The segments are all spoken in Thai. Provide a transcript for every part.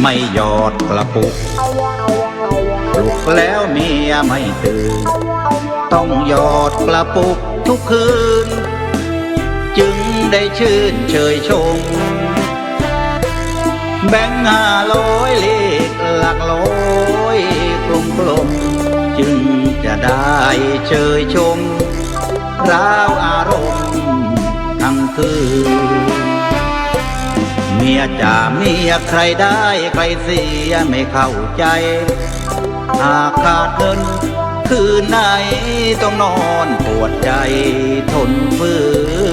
ไม่หยอดกระปุก ปลุกแล้วเมียไม่ตื่น ต้องหยอดกระปุกทุกคืน จึงได้ชื่นเชยชม แบงห้าร้อยเลขหลักร้อยกลมกลมๆจึงจะได้เชยชมราวอารมณ์ทั้งคืนเมียจ่าเมียใครได้ใครเสียไม่เข้าใจ หากขาดเงิน คืนไหนต้องนอนปวดใจทนฝื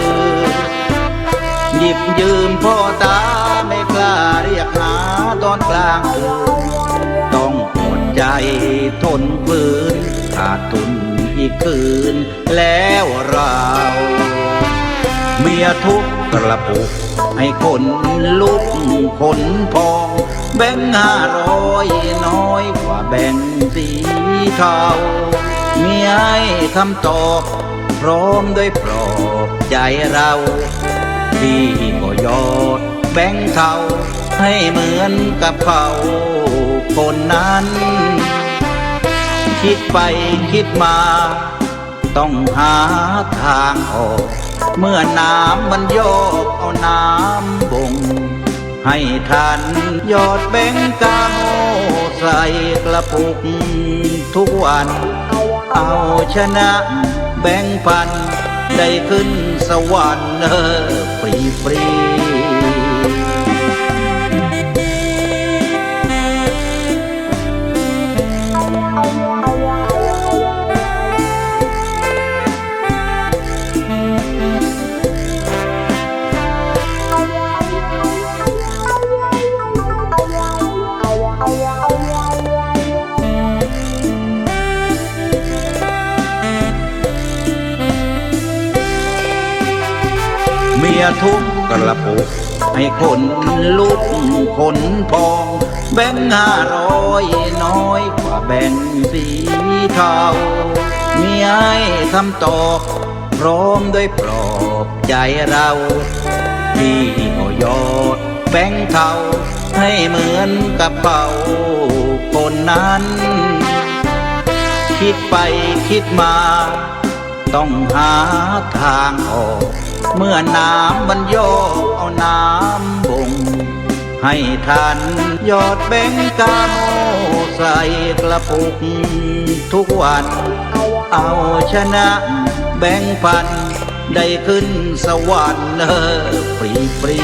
นหยิบยืมพ่อตาไม่กล้าเรียกหาตอนกลางคืนต้องปวดใจทนฝืนขาดทุนอีกคืนแล้วเรา เมียทุก กระปุก ให้คนลุกคนพอง แบ่งห้าร้อยน้อยกว่าแบ่งสีเทาเมีให้คำตอบพร้อมด้วยปลอบใจเราที่ก็ยอดแบ่งเทาให้เหมือนกับเขาคนนั้น คิดไปคิดมา ต้องหาทางออก เมื่อน้ำมันโยกเอาน้ำบ่งให้ทันยอดแบงกาโมใส่กระปุก ทุกวัน เอาชนะแบงพัน ได้ขึ้นสวรรค์เออฟรีฟรี ๆเมียทุกกระปุกให้คนลุกคนพอง แบ่งห้าร้อยน้อยกว่าแบ่งสีเทาเมียให้คำตอบพร้อมด้วยปลอบใจเราที่ก็ยอดแบ่งเทาให้เหมือนกับเขาคนนั้น คิดไปคิดมา ต้องหาทางออก เมื่อน้ำมันโยกเอาน้ำบ่ง ให้ทันยอดแบงกาโมใส่กระปุก ทุกวัน เอาชนะแบงพัน ได้ขึ้นสวรรค์เออฟรีฟรี